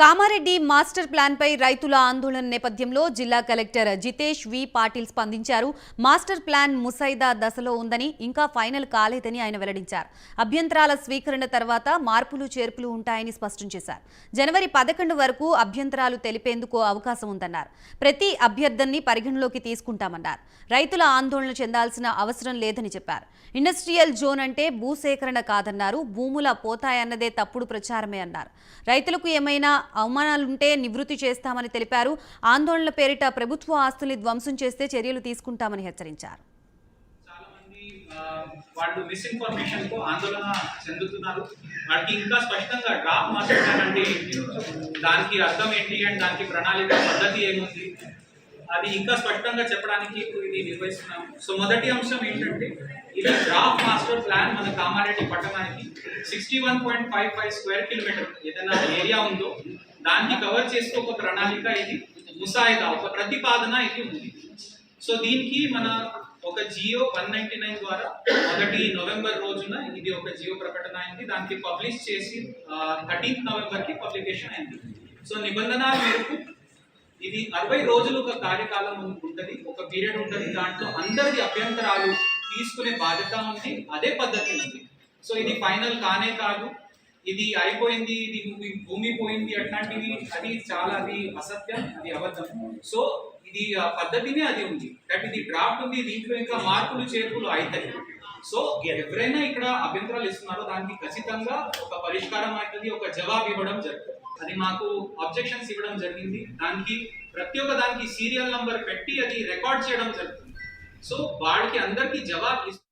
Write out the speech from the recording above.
Kamareddy master ప్లాన్పై రైతుల ఆందోళన నేపథ్యంలో జిల్లా కలెక్టర్ జితేష్ వి పాటిల్ స్పందించారు. మాస్టర్ ప్లాన్ ముసైదా దశలో ఉందని ఇంకా ఫైనల్ కాలేదని ఆయన వెల్లడించారు. అభ్యంతరాల స్వీకరణ తర్వాత మార్పులు చేర్పులు ఉంటాయని స్పష్టం చేశారు. జనవరి పదకొండు వరకు అభ్యంతరాలు తెలిపేందుకు అవకాశం ఉందన్నారు. ప్రతి అభ్యర్థనని పరిగణలోకి తీసుకుంటామన్నారు. రైతుల ఆందోళన చెందాల్సిన అవసరం లేదని చెప్పారు. ఇండస్ట్రియల్ జోన్ అంటే భూసేకరణ కాదన్నారు. భూముల పోతాయన్నదే తప్పుడు ప్రచారమే అన్నారు. రైతులకు ఏమైనా అవమానాలుంటే నివృత్తి చేస్తామని తెలిపారు. ఆందోళనల పేరిట ప్రభుత్వ ఆస్తుల్ని ధ్వంసం చేస్తే చర్యలు తీసుకుంటామని హెచ్చరించారు. వాళ్ళు మిస్ఇన్ఫర్మేషన్కు ఆందోళన చెందుతున్నారు. వాటికి ఇంకా స్పష్టంగా డ్రాప్ మాస్టర్ అంటే ఏంటి దానికి అర్థం ఏంటి అండ్ దానికి ప్రణాళిక పద్ధతి ఏముంది? అది ఇంకా స్పష్టంగా చెప్పడానికి ఇప్పుడు ఇది నిర్వహిస్తున్నాము. సో మొదటి అంశం ఏంటంటే ఇది డ్రాఫ్ట్ మాస్టర్ ప్లాన్ మన కామారెడ్డి పట్టణానికి sixty one point five five square kilometer ఏదైనా ఏరియా ఉందో దాన్ని కవర్ చేస్తూ ఒక ప్రణాళిక ఇది ముసాయిదా ఒక ప్రతిపాదన ఇది ఉంది. సో దీనికి మన ఒక జియో వన్ నైన్టీ నైన్ ద్వారా మొదటి నవంబర్ రోజున ఇది ఒక జియో ప్రకటన అయింది. దానికి పబ్లిష్ చేసి థర్టీన్త్ నవంబర్కి పబ్లికేషన్ అయింది. సో నిబంధనల మేరకు ఇది అరవై రోజులు ఒక కార్యకాలం ఉంటుంది ఒక పీరియడ్ ఉంటుంది. దాంట్లో అందరిది అభ్యంతరాలు తీసుకునే బాధ్యత ఉంది అదే పద్ధతి ఉంది. సో ఇది ఫైనల్ కానే కాదు. ఇది అయిపోయింది ఇది భూమి- పోయింది అట్లాంటివి అది చాలా అది అసత్యం అది అబద్ధం. సో ఇది పద్ధతినే అది ఉంది. దట్ ఇది డ్రాఫ్ట్ ఉంది దీంట్లో ఇంకా మార్పులు చేర్పులు అవుతాయి. సో ఎవరైనా ఇక్కడ అభ్యంతరాలు ఇస్తున్నారో దానికి ఖచ్చితంగా ఒక పరిష్కారం అవుతుంది ఒక జవాబు ఇవ్వడం జరుగుతుంది. అది మాకు అబ్జెక్షన్స్ ఇవ్వడం జరిగింది. దానికి ప్రతి ఒక్క దానికి సీరియల్ నంబర్ పెట్టి అది రికార్డ్ చేయడం జరుగుతుంది. సో వాళ్ళకి అందరికీ జవాబు